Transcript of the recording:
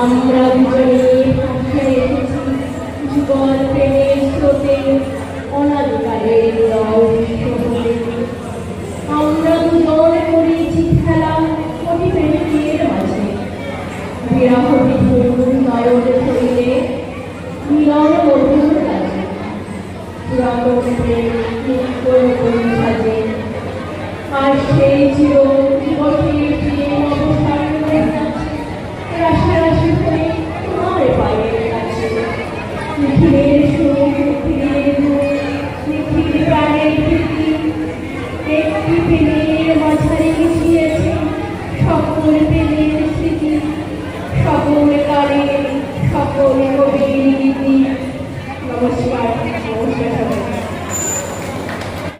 আমরা দুজনের পক্ষে রেখেছি জীবন দুজন করেছি খেলা কোটি প্রেমিকের মাঝে বিরাহ বিধুর নয়নে Vamos